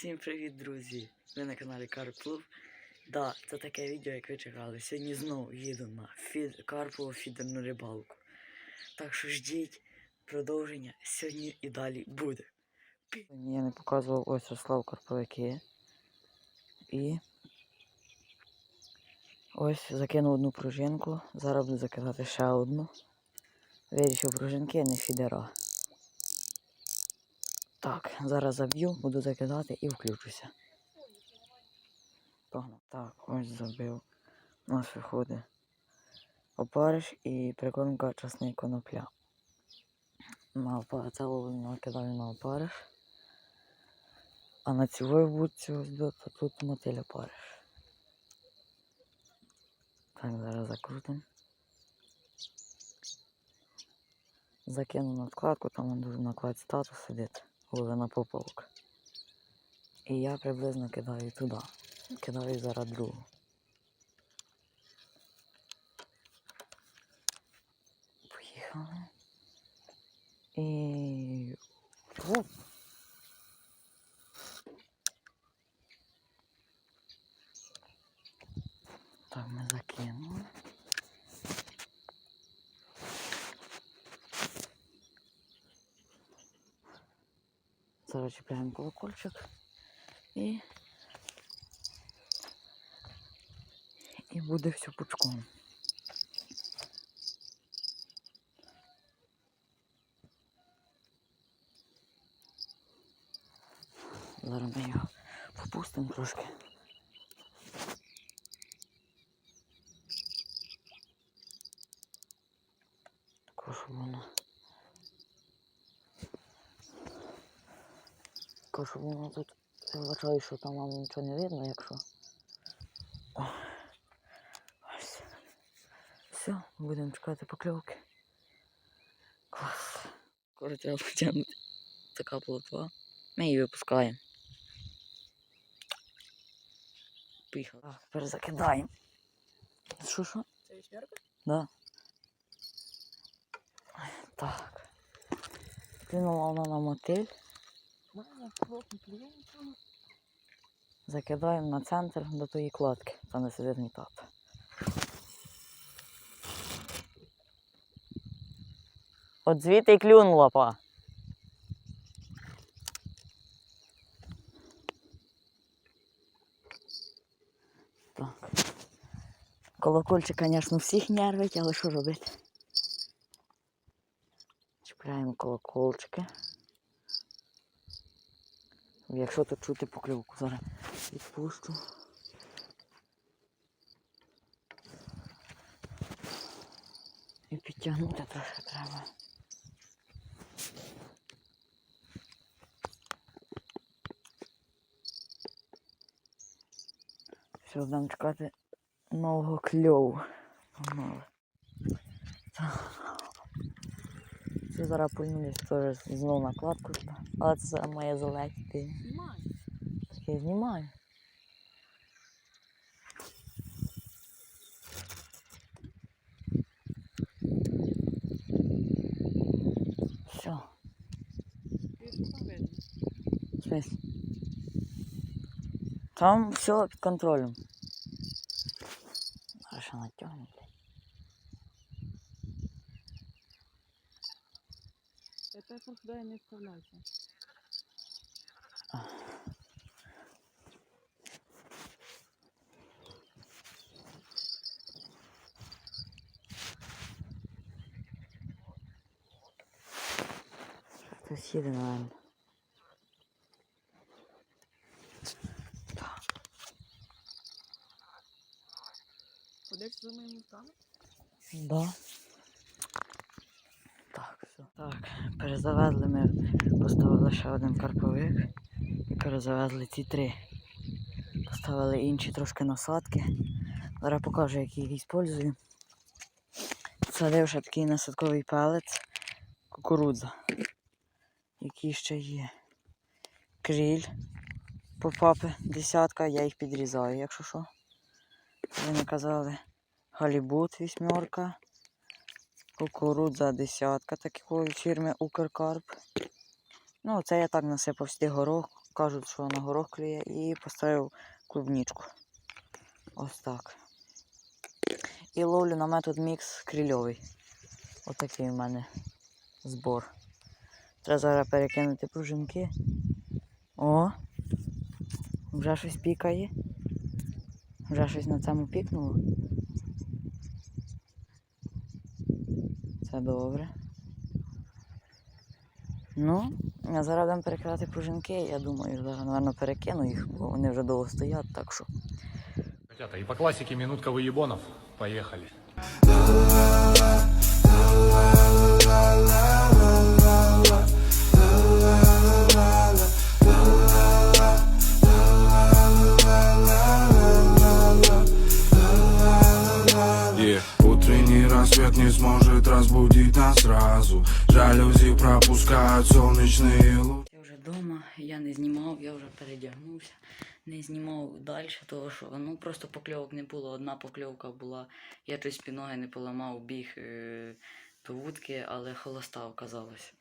Всім привіт, друзі! Ви на каналі Карплов. Да, це таке відео, як ви чекали. Сьогодні знову їду на фід... Карпову фідерну рибалку. Так що ждіть продовження сьогодні і далі буде. Я не показував ось розклав карповики. І ось закинув одну пружинку. Зараз буду закидати ще одну. Вирішив пружинки, а не фідера. Так, зараз заб'ю, буду закидати і включуся. Погнав. Так, ось забив. У нас виходить опариш і прикормка часник конопля. На це ловлю накидаю на опариш. А на цілої будці ось то тут мотиль опариш. Так, зараз закрутимо. Закину надкладку, там он дуже накладці статус сидить, головна поповка. І я приблизно кидаю туди. Кидаю зараз другу. Поїхали. І. Оп. Так, ми закинули. Зараз чіпляємо колокольчик і. І буде все пучком. Зараз ми його попустимо трошки. Також воно. Також воно тут. Вважаю, що там вам нічого не видно, якщо. О. Ось. Все, будемо чекати покльовки. Клас. Скоро треба потягнути. Така плотва. Ми її випускаємо. Поїхали. Так, тепер закидаємо. Що що? Це вісьмерка? Да. Так. Кинула вона на мотиль. Мене плотно клює нічого. Закидаємо на центр до тої кладки, там де сидить мій тато. От звідти й клюнула па. Так. Колокольчик, звісно, всіх нервить, але що робити? Чіпляємо колокольчики. Якщо тут чути покльовку, зараз відпущу. І підтягнути трохи треба. Все, будемо чекати нового кльову. Так. Це зараз пульнулись теж знову накладку. Але це зараз має залетіти. Знімай. Я знімаю. Все, Ти що там видно? в смысле? Там все під контролем. Тебе просто дай не вставляйся. Хтось їде, наверное. Подивишся за моїм руками? Да. Так, перезавезли ми, поставили ще один карповик і перезавезли ці три. Поставили інші трошки насадки. Зараз покажу, які їх використовую. Садив ще такий насадковий пелець, кукурудза, який ще є. Кріль, попапи, десятка, я їх підрізаю, якщо що. Вони казали Галібут вісьмерка, кукурудза десятка такої фірми Укркарп. Ну, це я так насипав сюди горох, кажуть, що на горох клює, і поставив клубничку. Ось так. І ловлю на метод мікс крильовий. Отакий у мене збор. Треба зараз перекинути пружинки. О! Вже щось пікає. Вже щось на цьому пікнуло. Це добре. Ну, я зараз дам перекидати пружинки. Я думаю, зараз, напевно, перекину їх, бо вони вже довго стоять, так що. Ребята, і по класіки минутка выебонов. Поехали. Разбудить нас сразу Жалюзи пропускают солнечные лучи Я вже вдома, я не знімав, я вже передягнувся, не знімав далі, тому що ну просто покльовок не було. Одна покльовка була, я щось під ноги не поламав, біг е, до вудки, але холоста оказалась.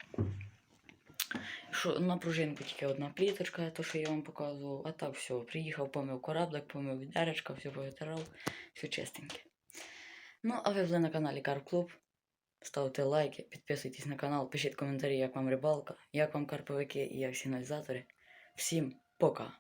Що, на пружинку тільки одна пліточка, то що я вам показував, а так все, приїхав, помив кораблик, помив відеречка, все повитирав, все чистеньке. Ну, а ви були на каналі Карп Клуб. Ставте лайки, підписуйтесь на канал, пишіть коментарі, як вам рибалка, як вам карповики і як сигналізатори. Всім пока!